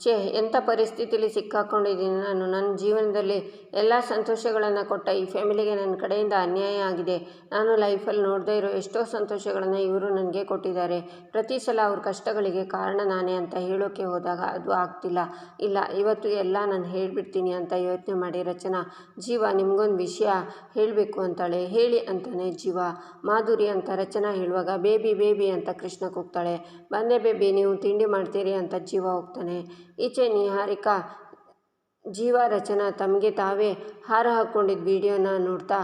ಛೇ ಎಂಥ ಪರಿಸ್ಥಿತಿಯಲ್ಲಿ ಸಿಕ್ಕಾಕೊಂಡಿದ್ದೀನಿ ನಾನು. ನನ್ನ ಜೀವನದಲ್ಲಿ ಎಲ್ಲ ಸಂತೋಷಗಳನ್ನು ಕೊಟ್ಟ ಈ ಫ್ಯಾಮಿಲಿಗೆ ನನ್ನ ಕಡೆಯಿಂದ ಅನ್ಯಾಯ ಆಗಿದೆ. ನಾನು ಲೈಫಲ್ಲಿ ನೋಡದೇ ಇರೋ ಎಷ್ಟೋ ಸಂತೋಷಗಳನ್ನು ಇವರು ನನಗೆ ಕೊಟ್ಟಿದ್ದಾರೆ. ಪ್ರತಿ ಸಲ ಅವ್ರ ಕಷ್ಟಗಳಿಗೆ ಕಾರಣ ನಾನೇ ಅಂತ ಹೇಳೋಕ್ಕೆ ಹೋದಾಗ ಅದು ಆಗ್ತಿಲ್ಲ. ಇಲ್ಲ, ಇವತ್ತು ಎಲ್ಲ ನಾನು ಹೇಳಿಬಿಡ್ತೀನಿ ಅಂತ ಯೋಚನೆ ಮಾಡಿ, ರಚನಾ, ಜೀವ, ನಿಮಗೊಂದು ವಿಷಯ ಹೇಳಬೇಕು ಅಂತಾಳೆ. ಹೇಳಿ ಅಂತಾನೆ ಜೀವ. ಮಾಧುರಿ ಅಂತ ರಚನಾ ಹೇಳುವಾಗ, ಬೇಬಿ ಬೇಬಿ ಅಂತ ಕೃಷ್ಣ ಕೂಗ್ತಾಳೆ. ಬಂದೆ, ಬೇಬಿ, ನೀವು ತಿಂಡಿ ಮಾಡ್ತೀರಿ ಅಂತ ಜೀವ ಹೋಗ್ತಾನೆ. ಈಚೆ ನಿಹಾರಿಕಾ ಜೀವ ರಚನಾ ತಮಗೆ ತಾವೇ ಹಾರ ಹಾಕ್ಕೊಂಡಿದ್ದ ವಿಡಿಯೋನ ನೋಡ್ತಾ,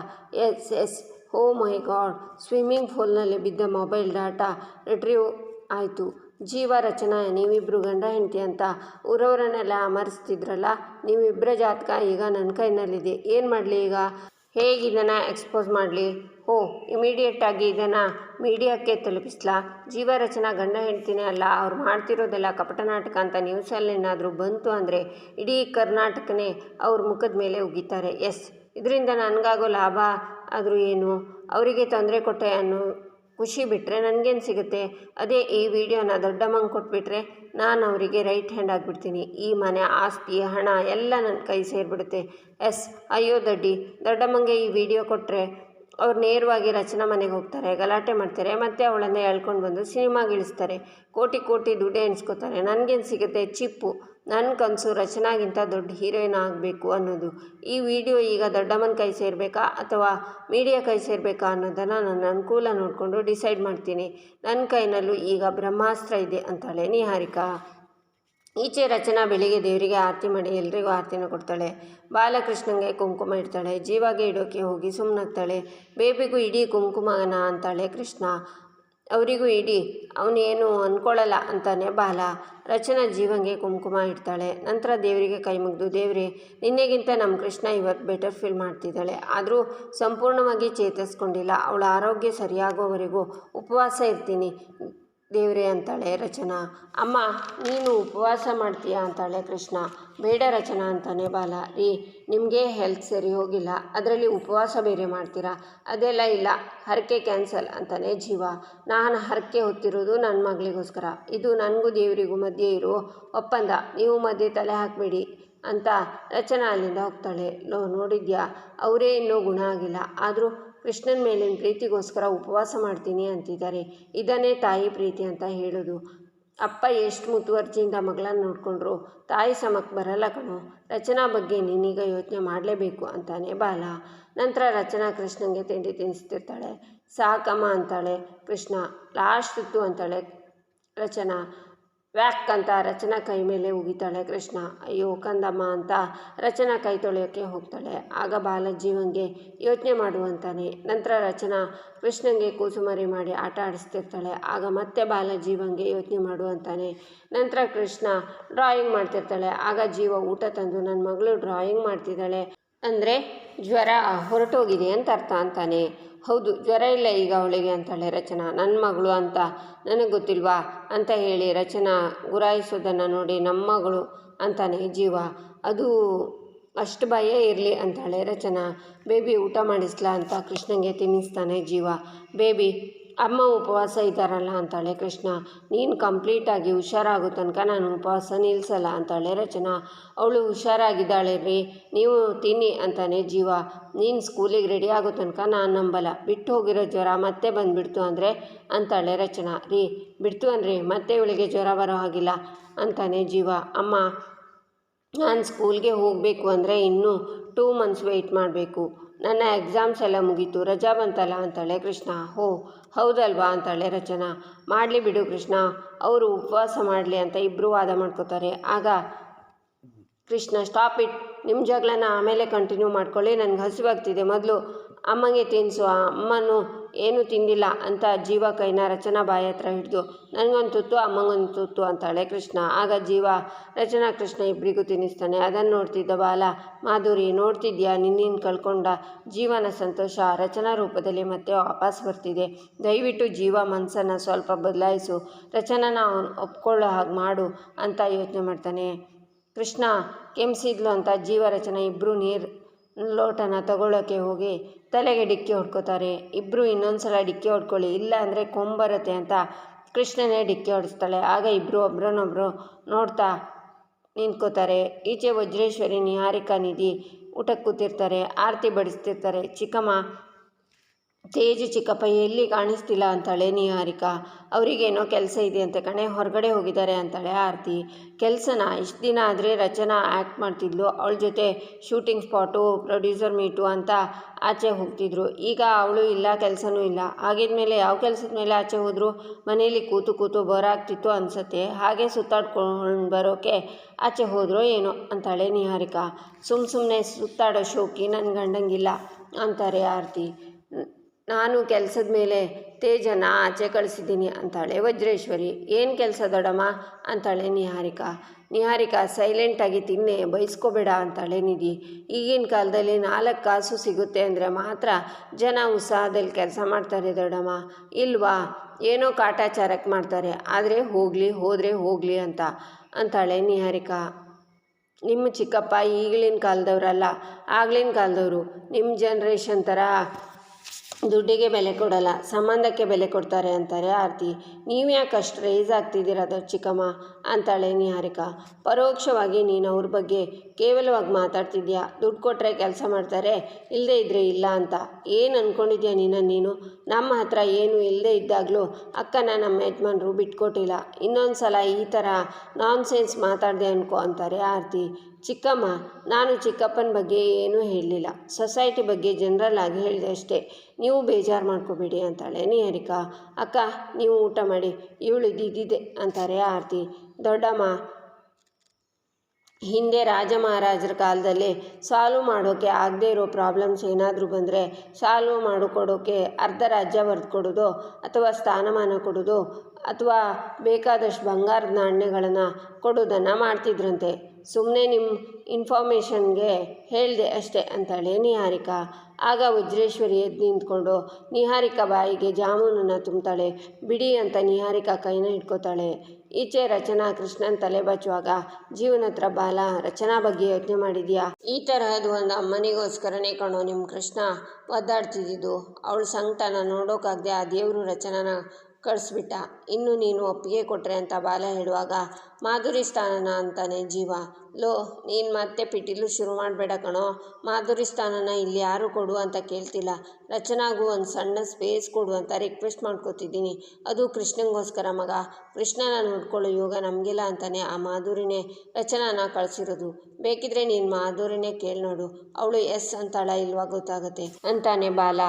yes yes, oh my god, swimming ಫೂಲ್ನಲ್ಲಿ ಬಿದ್ದ ಮೊಬೈಲ್ ಡಾಟಾ ರಿಟ್ರೀವ್ ಆಯಿತು. ಜೀವ ರಚನಾ ನೀವಿಬ್ಬರು ಗಂಡ ಹೆಂಡತಿ ಅಂತ ಊರವರನ್ನೆಲ್ಲ ಅಮರಿಸ್ತಿದ್ರಲ್ಲ ನೀವಿಬ್ಬರ ಜಾತಕ ಈಗ ನನ್ನ ಕೈನಲ್ಲಿದೆ. ಏನು ಮಾಡಲಿ ಈಗ? ಹೇಗೆ ಇದನ್ನು ಎಕ್ಸ್ಪೋಸ್ ಮಾಡಲಿ ಓ ಇಮಿಡಿಯೇಟಾಗಿ ಇದನ್ನು ಮೀಡಿಯಾಕ್ಕೆ ತಲುಪಿಸ್ಲಾ? ಜೀವರಚನಾ ಗಂಡ ಹೆಂಡ್ತಿನೇ ಅಲ್ಲ, ಅವ್ರು ಮಾಡ್ತಿರೋದೆಲ್ಲ ಕಪಟ ನಾಟಕ ಅಂತ ನ್ಯೂಸಲ್ಲಿ ಏನಾದರೂ ಬಂತು ಅಂದರೆ ಇಡೀ ಕರ್ನಾಟಕನೇ ಅವ್ರ ಮುಖದ ಮೇಲೆ ಉಗಿತಾರೆ. ಎಸ್ ಇದರಿಂದ ನನಗಾಗೋ ಲಾಭ ಆದರೂ ಏನು? ಅವರಿಗೆ ತೊಂದರೆ ಕೊಟ್ಟೆ ಅನ್ನೋ ಖುಷಿ ಬಿಟ್ಟರೆ ನನಗೇನು ಸಿಗುತ್ತೆ? ಅದೇ ಈ ವಿಡಿಯೋನ ದೊಡ್ಡ ಮಂಗ್ ಕೊಟ್ಬಿಟ್ರೆ ನಾನು ಅವರಿಗೆ ರೈಟ್ ಹ್ಯಾಂಡ್ ಆಗಿಬಿಡ್ತೀನಿ. ಈ ಮನೆ, ಆಸ್ತಿ, ಹಣ ಎಲ್ಲ ನನ್ನ ಕೈ ಸೇರಿಬಿಡುತ್ತೆ. ಎಸ್, ಅಯ್ಯೋ ದಡ್ಡಿ ದೊಡ್ಡಮ್ಮಂಗೆ ಈ ವಿಡಿಯೋ ಕೊಟ್ಟರೆ ಅವ್ರು ನೇರವಾಗಿ ರಚನಾ ಮನೆಗೆ ಹೋಗ್ತಾರೆ, ಗಲಾಟೆ ಮಾಡ್ತಾರೆ, ಮತ್ತು ಅವಳನ್ನ ಎಳ್ಕೊಂಡು ಬಂದು ಸಿನಿಮಾಗೆ ಇಳಿಸ್ತಾರೆ ಕೋಟಿ ಕೋಟಿ ದುಡ್ಡೆ ಎಣಿಸ್ಕೋತಾರೆ. ನನಗೇನು ಸಿಗುತ್ತೆ? ಚಿಪ್ಪು. ನನ್ನ ಕನಸು ರಚನಾಗಿಂತ ದೊಡ್ಡ ಹೀರೋಯಿನ್ ಆಗಬೇಕು ಅನ್ನೋದು. ಈ ವಿಡಿಯೋ ಈಗ ದೊಡ್ಡಮ್ಮನ ಕೈ ಸೇರಬೇಕಾ ಅಥವಾ ಮೀಡಿಯಾ ಕೈ ಸೇರಬೇಕಾ ಅನ್ನೋದನ್ನು ನನ್ನ ಅನುಕೂಲ ನೋಡಿಕೊಂಡು ಡಿಸೈಡ್ ಮಾಡ್ತೀನಿ. ನನ್ನ ಕೈನಲ್ಲೂ ಈಗ ಬ್ರಹ್ಮಾಸ್ತ್ರ ಇದೆ ಅಂತಾಳೆ. ನಿಹಾರಿಕಾ ಈಚೆ ರಚನಾ ಬೆಳಿಗ್ಗೆ ದೇವರಿಗೆ ಆರತಿ ಮಾಡಿ ಎಲ್ರಿಗೂ ಆರತಿನ ಕೊಡ್ತಾಳೆ. ಬಾಲಕೃಷ್ಣಂಗೆ ಕುಂಕುಮ ಇಡ್ತಾಳೆ. ಜೀವಾಗೆ ಇಡೋಕೆ ಹೋಗಿ ಸುಮ್ಮನಾಗ್ತಾಳೆ ಬೇಬಿಗೂ ಇಡೀ ಕುಂಕುಮನ ಅಂತಾಳೆ. ಕೃಷ್ಣ, ಅವರಿಗೂ ಇಡಿ, ಅವನೇನು ಅಂದ್ಕೊಳ್ಳಲ್ಲ ಅಂತಾನೆ ಬಾಲ. ರಚನಾ ಜೀವಂಗೆ ಕುಂಕುಮ ಇಡ್ತಾಳೆ. ನಂತರ ದೇವರಿಗೆ ಕೈ ಮುಗಿದು, ದೇವರೇ, ನಿನ್ನೆಗಿಂತ ನಮ್ಮ ಕೃಷ್ಣ ಇವತ್ತು ಬೆಟರ್ ಫೀಲ್ ಮಾಡ್ತಿದ್ದಾಳೆ. ಆದರೂ ಸಂಪೂರ್ಣವಾಗಿ ಚೇತರಿಸ್ಕೊಂಡಿಲ್ಲ. ಅವಳ ಆರೋಗ್ಯ ಸರಿಯಾಗೋವರೆಗೂ ಉಪವಾಸ ಇರ್ತೀನಿ. ದೇವ್ರೆ ಅಂತಾಳೆ ರಚನಾ. ಅಮ್ಮ, ನೀನು ಉಪವಾಸ ಮಾಡ್ತೀಯಾ ಅಂತಾಳೆ ಕೃಷ್ಣ. ಬೇಡ ರಚನಾ ಅಂತಾನೆ ಬಾಲ. ರೀ, ನಿಮಗೆ ಹೆಲ್ತ್ ಸರಿ ಹೋಗಿಲ್ಲ. ಅದರಲ್ಲಿ ಉಪವಾಸ ಬೇರೆ ಮಾಡ್ತೀರಾ? ಅದೆಲ್ಲ ಇಲ್ಲ. ಹರಕೆ ಕ್ಯಾನ್ಸಲ್ ಅಂತಾನೆ ಜೀವ. ನಾನು ಹರಕೆ ಹೊತ್ತಿರೋದು ನನ್ನ ಮಗಳಿಗೋಸ್ಕರ. ಇದು ನನಗೂ ದೇವರಿಗೂ ಮಧ್ಯೆ ಇರೋ ಒಪ್ಪಂದ. ನೀವು ಮಧ್ಯೆ ತಲೆ ಹಾಕಬೇಡಿ ಅಂತ ರಚನಾ ಅಲ್ಲಿಂದ ಹೋಗ್ತಾಳೆ. ಲೋ, ನೋಡಿದ್ಯಾ? ಅವರೇ ಇನ್ನೂ ಗುಣ ಆಗಿಲ್ಲ. ಆದರೂ ಕೃಷ್ಣನ ಮೇಲಿನ ಪ್ರೀತಿಗೋಸ್ಕರ ಉಪವಾಸ ಮಾಡ್ತೀನಿ ಅಂತಿದ್ದಾರೆ. ಇದನ್ನೇ ತಾಯಿ ಪ್ರೀತಿ ಅಂತ ಹೇಳೋದು. ಅಪ್ಪ ಎಷ್ಟು ಮುತುವರ್ಜಿಯಿಂದ ಮಗಳನ್ನ ನೋಡಿಕೊಂಡ್ರು? ತಾಯಿ ಸಮಕ್ಕೆ ಬರಲ್ಲ ಕಣೋ. ರಚನಾ ಬಗ್ಗೆ ನೀನೀಗ ಯೋಚನೆ ಮಾಡಲೇಬೇಕು ಅಂತಾನೆ ಬಾಲ. ನಂತರ ರಚನಾ ಕೃಷ್ಣನಿಗೆ ತಿಂಡಿ ತಿನ್ನಿಸ್ತಿರ್ತಾಳೆ ಸಾಕಮ್ಮ ಅಂತಾಳೆ ಕೃಷ್ಣ. ಲಾಸ್ಟ್ ಇತ್ತು ಅಂತಾಳೆ ರಚನಾ. ವ್ಯಾಕ್ ಅಂತ ರಚನಾ ಕೈ ಮೇಲೆ ಉಗಿತಾಳೆ ಕೃಷ್ಣ. ಅಯ್ಯೋ, ಕಂದಮ್ಮ ಅಂತ ರಚನಾ ಕೈ ತೊಳೆಯೋಕ್ಕೆ ಹೋಗ್ತಾಳೆ. ಆಗ ಬಾಲಜೀವನ್ಗೆ ಯೋಚನೆ ಮಾಡುವಂತಾನೆ. ನಂತರ ರಚನಾ ಕೃಷ್ಣಂಗೆ ಕೂಸುಮರಿ ಮಾಡಿ ಆಟ ಆಡಿಸ್ತಿರ್ತಾಳೆ. ಆಗ ಮತ್ತೆ ಬಾಲಜೀವಂಗೆ ಯೋಚನೆ ಮಾಡುವಂತಾನೆ. ನಂತರ ಕೃಷ್ಣ ಡ್ರಾಯಿಂಗ್ ಮಾಡ್ತಿರ್ತಾಳೆ. ಆಗ ಜೀವ ಊಟ ತಂದು ನನ್ನ ಮಗಳು ಡ್ರಾಯಿಂಗ್ ಮಾಡ್ತಿದ್ದಾಳೆ. ಅಂದರೆ ಜ್ವರ ಹೊರಟೋಗಿದೆ ಅಂತ ಅರ್ಥ ಅಂತಾನೆ. ಹೌದು, ಜ್ವರ ಇಲ್ಲ ಈಗ ಅವಳಿಗೆ ಅಂತಾಳೆ ರಚನಾ. ನನ್ನ ಮಗಳು ಅಂತ ನನಗೆ ಗೊತ್ತಿಲ್ವಾ? ಅಂತ ಹೇಳಿ ರಚನಾ ಗುರಾಯಿಸೋದನ್ನು ನೋಡಿ ನಮ್ಮ ಮಗಳು ಅಂತಾನೆ, ಜೀವ, ಅದು ಅಷ್ಟು ಭಯ ಇರಲಿ ಅಂತಾಳೆ ರಚನಾ. ಬೇಬಿ ಊಟ ಮಾಡಿಸ್ಲಾ ಅಂತ ಕೃಷ್ಣಂಗೆ ತಿನ್ನಿಸ್ತಾನೆ ಜೀವ. ಬೇಬಿ ಅಮ್ಮ ಉಪವಾಸ ಇದ್ದಾರಲ್ಲ ಅಂತಾಳೆ ಕೃಷ್ಣ. ನೀನು ಕಂಪ್ಲೀಟಾಗಿ ಹುಷಾರಾಗೋ ತನಕ ನಾನು ಉಪವಾಸ ನಿಲ್ಲಿಸಲ್ಲ ಅಂತಾಳೆ ರಚನಾ. ಅವಳು ಹುಷಾರಾಗಿದ್ದಾಳೆ ರೀ, ನೀವು ತಿನ್ನಿ ಅಂತಾನೆ ಜೀವ. ನೀನು ಸ್ಕೂಲಿಗೆ ರೆಡಿ ಆಗೋ ತನಕ ನಾನು ನಂಬಲ್ಲ. ಬಿಟ್ಟು ಹೋಗಿರೋ ಜ್ವರ ಮತ್ತೆ ಬಂದುಬಿಡ್ತು ಅಂದರೆ ಅಂತಾಳೆ ರಚನಾ. ರೀ, ಬಿಡ್ತು ಅಂದರೆ ಮತ್ತೆ ಇವಳಿಗೆ ಜ್ವರ ಬರೋ ಹಾಗಿಲ್ಲ ಅಂತಾನೆ ಜೀವ. ಅಮ್ಮ, ನಾನು ಸ್ಕೂಲ್ಗೆ ಹೋಗಬೇಕು ಅಂದರೆ ಇನ್ನೂ ಟೂ ಮಂತ್ಸ್ ವೆಯ್ಟ್ ಮಾಡಬೇಕು. ನನ್ನ ಎಕ್ಸಾಮ್ಸ್ ಎಲ್ಲ ಮುಗೀತು. ರಜಾ ಬಂತಲ್ಲ ಅಂತಾಳೆ, ಕೃಷ್ಣ, ಹೋ, ಹೌದಲ್ವಾ? ಅಂತಾಳೆ ರಚನಾ. ಮಾಡಲಿ ಬಿಡು ಕೃಷ್ಣ, ಅವರು ಉಪವಾಸ ಮಾಡಲಿ ಅಂತ ಇಬ್ಬರು ವಾದ ಮಾಡ್ಕೋತಾರೆ. ಆಗ ಕೃಷ್ಣ, ಸ್ಟಾಪ್ ಇಟ್. ನಿಮ್ಮ ಜಗಳನ ಆಮೇಲೆ ಕಂಟಿನ್ಯೂ ಮಾಡ್ಕೊಳ್ಳಿ. ನನಗೆ ಹಸಿವಾಗ್ತಿದೆ. ಮೊದಲು ಅಮ್ಮಂಗೆ ತಿನ್ನಿಸು ಅಮ್ಮನೂ ಏನೂ ತಿಂದಿಲ್ಲ ಅಂತ ಜೀವ ಕೈನ ರಚನಾ ಬಾಯಿ ಹತ್ರ ಹಿಡಿದು, ನನಗೊಂದು ತುತ್ತು, ಅಮ್ಮಂಗೊಂದು ತುತ್ತು ಅಂತಾಳೆ ಕೃಷ್ಣ. ಆಗ ಜೀವ, ರಚನಾ ಕೃಷ್ಣ ಇಬ್ಬರಿಗೂ ತಿನ್ನಿಸ್ತಾನೆ. ಅದನ್ನು ನೋಡ್ತಿದ್ದ ಬಾಲ, ಮಾಧುರಿ, ನೋಡ್ತಿದ್ಯಾ? ನಿನ್ನಿನ ಕಳ್ಕೊಂಡ ಜೀವನ ಸಂತೋಷ ರಚನಾ ರೂಪದಲ್ಲಿ ಮತ್ತೆ ವಾಪಸ್ ಬರ್ತಿದೆ. ದಯವಿಟ್ಟು ಜೀವ ಮನಸ್ಸನ್ನು ಸ್ವಲ್ಪ ಬದಲಾಯಿಸು. ರಚನಾನ ಅವನು ಒಪ್ಕೊಳ್ಳೋ ಹಾಗೆ ಮಾಡು ಅಂತ ಯೋಚನೆ ಮಾಡ್ತಾನೆ. ಕೃಷ್ಣ, ಕೆಮ್ಸಿದ್ಲು ಅಂತ ಜೀವ ರಚನಾ ಇಬ್ಬರು ನೀರು ಲೋಟನ ತಗೊಳ್ಳೋಕ್ಕೆ ಹೋಗಿ ತಲೆಗೆ ಡಿಕ್ಕಿ ಹೊಡ್ಕೋತಾರೆ. ಇಬ್ಬರು ಇನ್ನೊಂದು ಸಲ ಡಿಕ್ಕಿ ಹೊಡ್ಕೊಳ್ಳಿ, ಇಲ್ಲ ಅಂದರೆ ಕೊಂಬರುತ್ತೆ ಅಂತ ಕೃಷ್ಣನೇ ಡಿಕ್ಕಿ ಹೊಡೆಸ್ತಾಳೆ. ಆಗ ಇಬ್ಬರು ಒಬ್ರನ್ನೊಬ್ರು ನೋಡ್ತಾ ನಿಂತ್ಕೋತಾರೆ. ಈಚೆ ವಜ್ರೇಶ್ವರಿ ನಿಹಾರಿಕಾ ನಿಧಿ ಊಟಕ್ಕೆ ಕೂತಿರ್ತಾರೆ, ಆರತಿ ಬಡಿಸ್ತಿರ್ತಾರೆ. ಚಿಕ್ಕಮ್ಮ ತೇಜು ಚಿಕ್ಕಪ್ಪ ಎಲ್ಲಿ ಕಾಣಿಸ್ತಿಲ್ಲ ಅಂತಾಳೆ ನಿಹಾರಿಕಾ. ಅವರಿಗೇನೋ ಕೆಲಸ ಇದೆ ಅಂತ ಕಣೆ, ಹೊರಗಡೆ ಹೋಗಿದ್ದಾರೆ ಅಂತಾಳೆ ಆರತಿ. ಕೆಲಸನ? ಇಷ್ಟು ದಿನ ಆದರೆ ರಚನಾ ಆ್ಯಕ್ಟ್ ಮಾಡ್ತಿದ್ಲು. ಅವಳ ಜೊತೆ ಶೂಟಿಂಗ್ ಸ್ಪಾಟು, ಪ್ರೊಡ್ಯೂಸರ್ ಮೀಟು ಅಂತ ಆಚೆ ಹೋಗ್ತಿದ್ರು. ಈಗ ಅವಳು ಇಲ್ಲ, ಕೆಲಸನೂ ಇಲ್ಲ. ಆಗಿದ್ಮೇಲೆ ಯಾವ ಕೆಲಸದ ಮೇಲೆ ಆಚೆ ಹೋದರೂ? ಮನೇಲಿ ಕೂತು ಕೂತು ಬೋರ್ ಆಗ್ತಿತ್ತು ಅನ್ಸತ್ತೆ. ಹಾಗೆ ಸುತ್ತಾಡ್ಕೊಂಡು ಬರೋಕೆ ಆಚೆ ಹೋದ್ರೋ ಏನೋ ಅಂತಾಳೆ ನಿಹಾರಿಕಾ. ಸುಮ್ಮ ಸುಮ್ಮನೆ ಸುತ್ತಾಡೋ ಶೋಕಿ ನನ್ನ ಗಂಡಂಗಿಲ್ಲ ಅಂತಾರೆ ಆರತಿ. ನಾನು ಕೆಲಸದ ಮೇಲೆ ತೇಜನ ಆಚೆ ಕಳಿಸಿದ್ದೀನಿ ಅಂತಾಳೆ. ವಜ್ರೇಶ್ವರಿ, ಏನು ಕೆಲಸ ದೊಡಮ್ಮ? ಅಂತಾಳೆ ನಿಹಾರಿಕಾ. ನಿಹಾರಿಕಾ ಸೈಲೆಂಟಾಗಿ ತಿನ್ನೆ ಬಯಸ್ಕೋಬೇಡ ಅಂತಾಳೆ ನಿಧಿ. ಈಗಿನ ಕಾಲದಲ್ಲಿ ನಾಲ್ಕು ಕಾಸು ಸಿಗುತ್ತೆ ಅಂದರೆ ಮಾತ್ರ ಜನ ಉತ್ಸಾಹದಲ್ಲಿ ಕೆಲಸ ಮಾಡ್ತಾರೆ ದೊಡಮ್ಮ. ಇಲ್ವಾ? ಏನೋ ಕಾಟಾಚಾರಕ್ಕೆ ಮಾಡ್ತಾರೆ. ಆದರೆ ಹೋಗಲಿ, ಹೋದರೆ ಹೋಗಲಿ ಅಂತ ಅಂತಾಳೆ ನಿಹಾರಿಕಾ. ನಿಮ್ಮ ಚಿಕ್ಕಪ್ಪ ಈಗಲಿನ ಕಾಲದವರಲ್ಲ. ಆಗ್ಲಿನ ಕಾಲದವರು ನಿಮ್ಮ ಜನ್ರೇಷನ್ ಥರ ದುಡ್ಡಿಗೆ ಬೆಲೆ ಕೊಡಲ್ಲ, ಸಂಬಂಧಕ್ಕೆ ಬೆಲೆ ಕೊಡ್ತಾರೆ ಅಂತಾರೆ ಆರತಿ. ನೀವು ಯಾಕೆ ಅಷ್ಟು ರೈಸ್ ಆಗ್ತಿದ್ದೀರ ಅದು ಚಿಕ್ಕಮ್ಮ? ಅಂತಾಳೆ ನಿಹಾರಿಕಾ. ಪರೋಕ್ಷವಾಗಿ ನೀನು ಅವ್ರ ಬಗ್ಗೆ ಕೇವಲವಾಗಿ ಮಾತಾಡ್ತಿದ್ಯಾ? ದುಡ್ಡು ಕೊಟ್ಟರೆ ಕೆಲಸ ಮಾಡ್ತಾರೆ ಇಲ್ಲದೇ ಇದ್ದರೆ ಇಲ್ಲ ಅಂತ. ಏನು ಅಂದ್ಕೊಂಡಿದ್ಯಾ ನೀನು ನೀನು? ನಮ್ಮ ಹತ್ರ ಏನು ಇಲ್ಲದೇ ಇದ್ದಾಗಲೂ ಅಕ್ಕನ ನಮ್ಮ ಯಜಮಾನ್ರು ಬಿಟ್ಕೊಟ್ಟಿಲ್ಲ. ಇನ್ನೊಂದು ಸಲ ಈ ಥರ ನಾನ್ ಸೆನ್ಸ್ ಮಾತಾಡಿದೆ ಅನ್ಕೋ ಅಂತಾರೆ ಆರತಿ. ಚಿಕ್ಕಮ್ಮ, ನಾನು ಚಿಕ್ಕಪ್ಪನ ಬಗ್ಗೆ ಏನೂ ಹೇಳಲಿಲ್ಲ. ಸೊಸೈಟಿ ಬಗ್ಗೆ ಜನರಲ್ ಆಗಿ ಹೇಳಿದೆ ಅಷ್ಟೇ. ನೀವು ಬೇಜಾರು ಮಾಡ್ಕೋಬೇಡಿ ಅಂತಾಳೆ. ನಿಹಾರಿಕಾ ಅಕ್ಕ, ನೀವು ಊಟ ಮಾಡಿ. ಇವಳು ಇದಿದೆ ಅಂತಾರೆ ಆರತಿ. ದೊಡ್ಡಮ್ಮ, ಹಿಂದೆ ರಾಜ ಮಹಾರಾಜರ ಕಾಲದಲ್ಲಿ ಸಾಲ್ವ್ ಮಾಡೋಕ್ಕೆ ಆಗದೇ ಇರೋ ಪ್ರಾಬ್ಲಮ್ಸ್ ಏನಾದರೂ ಬಂದರೆ ಸಾಲ್ವ್ ಮಾಡಿಕೊಡೋಕ್ಕೆ ಅರ್ಧ ರಾಜ್ಯ ಬರೆದು ಕೊಡೋದು ಅಥವಾ ಸ್ಥಾನಮಾನ ಕೊಡೋದು ಅಥವಾ ಬೇಕಾದಷ್ಟು ಬಂಗಾರದ ನಾಣ್ಯಗಳನ್ನು ಕೊಡೋದನ್ನು ಮಾಡ್ತಿದ್ರಂತೆ. ಸುಮ್ಮನೆ ನಿಮ್ಮ ಇನ್ಫಾರ್ಮೇಷನ್ಗೆ ಹೇಳಿದೆ ಅಷ್ಟೇ ಅಂತಾಳೆ ನಿಹಾರಿಕಾ. ಆಗ ವಜ್ರೇಶ್ವರಿ ಎದ್ದು ನಿಂತ್ಕೊಂಡು, ನಿಹಾರಿಕಾ ಬಾಯಿಗೆ ಜಾಮೂನನ್ನು ತುಂಬ್ತಾಳೆ. ಬಿಡಿ ಅಂತ ನಿಹಾರಿಕಾ ಕೈನ ಇಟ್ಕೋತಾಳೆ ಈಚೆ ರಚನಾ ಕೃಷ್ಣನ್ ತಲೆ ಬಚ್ಚುವಾಗ ಜೀವನ ಹತ್ರ ಬಾಲ, ರಚನಾ ಬಗ್ಗೆ ಯೋಚನೆ ಮಾಡಿದ್ಯಾ? ಈ ತರಹದ ಒಂದು ಅಮ್ಮನಿಗೋಸ್ಕರನೇ ಕಣೋ ನಿಮ್ಮ ಕೃಷ್ಣ ಒದ್ದಾಡ್ತಿದ್ದಿದ್ದು. ಅವಳು ಸಂಕಟನ ನೋಡೋಕ್ಕಾಗದೆ ಆ ದೇವರು ರಚನಾನ ಕಳಿಸ್ಬಿಟ್ಟ. ಇನ್ನು ನೀನು ಒಪ್ಪಿಗೆ ಕೊಟ್ರೆ ಅಂತ ಬಾಲ ಹೇಳುವಾಗ, ಮಾಧುರಿ ಸ್ಥಾನನ ಅಂತಾನೆ ಜೀವ. ಲೋ, ನೀನು ಮತ್ತೆ ಪಿಟೀಲು ಶುರು ಮಾಡಬೇಡ ಕಣೋ. ಮಾಧುರಿ ಸ್ಥಾನನ ಇಲ್ಲಿ ಯಾರು ಕೊಡು ಅಂತ ಕೇಳ್ತಿಲ್ಲ. ರಚನಾಗೂ ಒಂದು ಸಣ್ಣ ಸ್ಪೇಸ್ ಕೊಡು ಅಂತ ರಿಕ್ವೆಸ್ಟ್ ಮಾಡ್ಕೋತಿದ್ದೀನಿ. ಅದು ಕೃಷ್ಣಂಗೋಸ್ಕರ ಮಗ. ಕೃಷ್ಣನ ನೋಡ್ಕೊಳ್ಳೋ ಯೋಗ ನಮಗಿಲ್ಲ ಅಂತಾನೆ ಆ ಮಾಧುರಿನೇ, ರಚನಾನ ಕಳಿಸಿರೋದು. ಬೇಕಿದ್ರೆ ನೀನು ಮಾಧುರಿನೇ ಕೇಳಿ ನೋಡು. ಅವಳು ಎಸ್ ಅಂತಾಳ ಇಲ್ವಾ ಗೊತ್ತಾಗುತ್ತೆ. ಅಂತಾನೆ ಬಾಲ.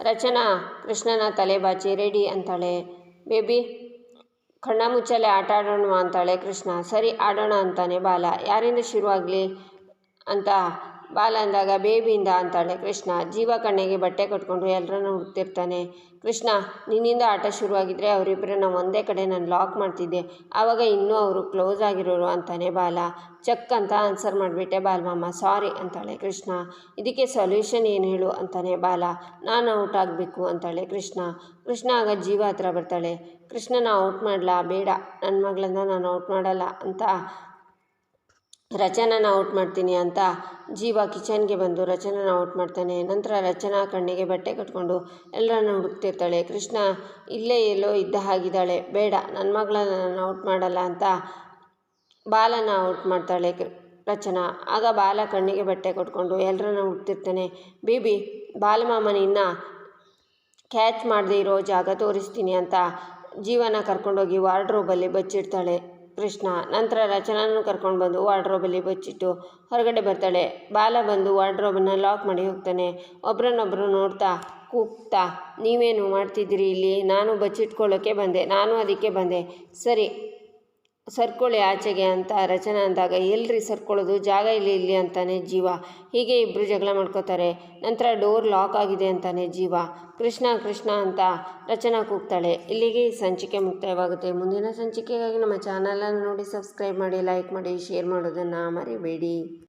ರಚನಾ, ಕೃಷ್ಣನ ತಲೆ ಬಾಚಿ ರೆಡಿ ಅಂತಾಳೆ. ಬೇಬಿ ಕಣ್ಣ ಮುಚ್ಚಲೆ ಆಟ ಆಡೋಣ ಅಂತಾಳೆ ಕೃಷ್ಣ. ಸರಿ ಆಡೋಣ ಅಂತಾನೆ ಬಾಲ. ಯಾರಿಂದ ಶುರುವಾಗಲಿ ಅಂತ ಬಾಲ ಅಂದಾಗ ಬೇಬಿಯಿಂದ ಅಂತಾಳೆ. ಕೃಷ್ಣ, ಜೀವ ಕಣ್ಣಿಗೆ ಬಟ್ಟೆ ಕಟ್ಕೊಂಡು ಎಲ್ಲರನ್ನೂ ಹುಡ್ತಿರ್ತಾನೆ. ಕೃಷ್ಣ, ನಿನ್ನಿಂದ ಆಟ ಶುರುವಾಗಿದ್ದರೆ ಅವರಿಬ್ಬರನ್ನ ಒಂದೇ ಕಡೆ ನಾನು ಲಾಕ್ ಮಾಡ್ತಿದ್ದೆ. ಆವಾಗ ಇನ್ನೂ ಅವರು ಕ್ಲೋಸ್ ಆಗಿರೋರು ಅಂತಾನೆ ಬಾಲ. ಚಕ್ ಅಂತ ಆನ್ಸರ್ ಮಾಡಿಬಿಟ್ಟೆ ಬಾಲ್ಮಮ್ಮ ಸಾರಿ ಅಂತಾಳೆ ಕೃಷ್ಣ. ಇದಕ್ಕೆ ಸೊಲ್ಯೂಷನ್ ಏನು ಹೇಳು ಅಂತಾನೆ ಬಾಲ. ನಾನು ಔಟ್ ಆಗಬೇಕು ಅಂತಾಳೆ ಕೃಷ್ಣ. ಕೃಷ್ಣ ಆಗ ಜೀವ ಹತ್ರ ಬರ್ತಾಳೆ. ಕೃಷ್ಣನ ಔಟ್ ಮಾಡಲಾ? ಬೇಡ. ನನ್ನ ಮಗಳನ್ನ ನಾನು ಔಟ್ ಮಾಡಲ್ಲ ಅಂತ ರಚನನ ಔಟ್ ಮಾಡ್ತೀನಿ ಅಂತ ಜೀವ ಕಿಚನ್ಗೆ ಬಂದು ರಚನನ ಔಟ್ ಮಾಡ್ತಾನೆ. ನಂತರ ರಚನಾ ಕಣ್ಣಿಗೆ ಬಟ್ಟೆ ಕಟ್ಕೊಂಡು ಎಲ್ಲರನ್ನ ಹುಡುಕ್ತಿರ್ತಾಳೆ. ಕೃಷ್ಣ ಇಲ್ಲೇ ಎಲ್ಲೋ ಇದ್ದ ಹಾಗಿದ್ದಾಳೆ. ಬೇಡ ನನ್ನ ಮಗಳನ್ನ ನಾನು ಔಟ್ ಮಾಡಲ್ಲ ಅಂತ ಬಾಲನ ಔಟ್ ಮಾಡ್ತಾಳೆ ರಚನಾ. ಆಗ ಬಾಲ ಕಣ್ಣಿಗೆ ಬಟ್ಟೆ ಕಟ್ಕೊಂಡು ಎಲ್ಲರನ್ನ ಹುಡುಕ್ತಿರ್ತಾನೆ. ಬೇಬಿ ಬಾಲಮಾಮನಿನ್ನ ಕ್ಯಾಚ್ ಮಾಡದೇ ಇರೋ ಜಾಗ ತೋರಿಸ್ತೀನಿ ಅಂತ ಜೀವನ ಕರ್ಕೊಂಡೋಗಿ ವಾರ್ಡ್ರೋಬಲ್ಲಿ ಬಚ್ಚಿಡ್ತಾಳೆ. ಕೃಷ್ಣ. ನಂತರ ರಚನಾನು ಕರ್ಕೊಂಡು ಬಂದು ವಾರ್ಡ್ರೋಬಲ್ಲಿ ಬಚ್ಚಿಟ್ಟು ಹೊರಗಡೆ ಬರ್ತಾಳೆ. ಬಾಲ ಬಂದು ವಾರ್ಡ್ರೋಬನ್ನು ಲಾಕ್ ಮಾಡಿ ಹೋಗ್ತಾನೆ. ಒಬ್ರನ್ನೊಬ್ಬರು ನೋಡ್ತಾ, ಕೂಗ್ತಾ, ನೀವೇನು ಮಾಡ್ತಿದ್ದೀರಿ ಇಲ್ಲಿ? ನಾನು ಬಚ್ಚಿಟ್ಕೊಳ್ಳೋಕ್ಕೆ ಬಂದೆ. ನಾನು ಅದಕ್ಕೆ ಬಂದೆ. ಸರಿ ಸರ್ಕೊಳ್ಳಿ ಆಚೆಗೆ ಅಂತ ರಚನಾ ಅಂದಾಗ, ಎಲ್ರಿ ಸರ್ಕೊಳ್ಳೋದು, ಜಾಗ ಇಲ್ಲಿ ಇಲ್ಲಿ ಅಂತಾನೆ ಜೀವ. ಹೀಗೆ ಇಬ್ಬರು ಜಗಳ ಮಾಡ್ಕೋತಾರೆ. ನಂತರ ಡೋರ್ ಲಾಕ್ ಆಗಿದೆ ಅಂತಾನೆ ಜೀವ. ಕೃಷ್ಣ ಕೃಷ್ಣ ಅಂತ ರಚನಾ ಕೂಗ್ತಾಳೆ. ಇಲ್ಲಿಗೆ ಸಂಚಿಕೆ ಮುಕ್ತಾಯವಾಗುತ್ತೆ. ಮುಂದಿನ ಸಂಚಿಕೆಗಾಗಿ ನಮ್ಮ ಚಾನಲನ್ನು ನೋಡಿ, ಸಬ್ಸ್ಕ್ರೈಬ್ ಮಾಡಿ, ಲೈಕ್ ಮಾಡಿ, ಶೇರ್ ಮಾಡೋದನ್ನು ಮರಿಬೇಡಿ.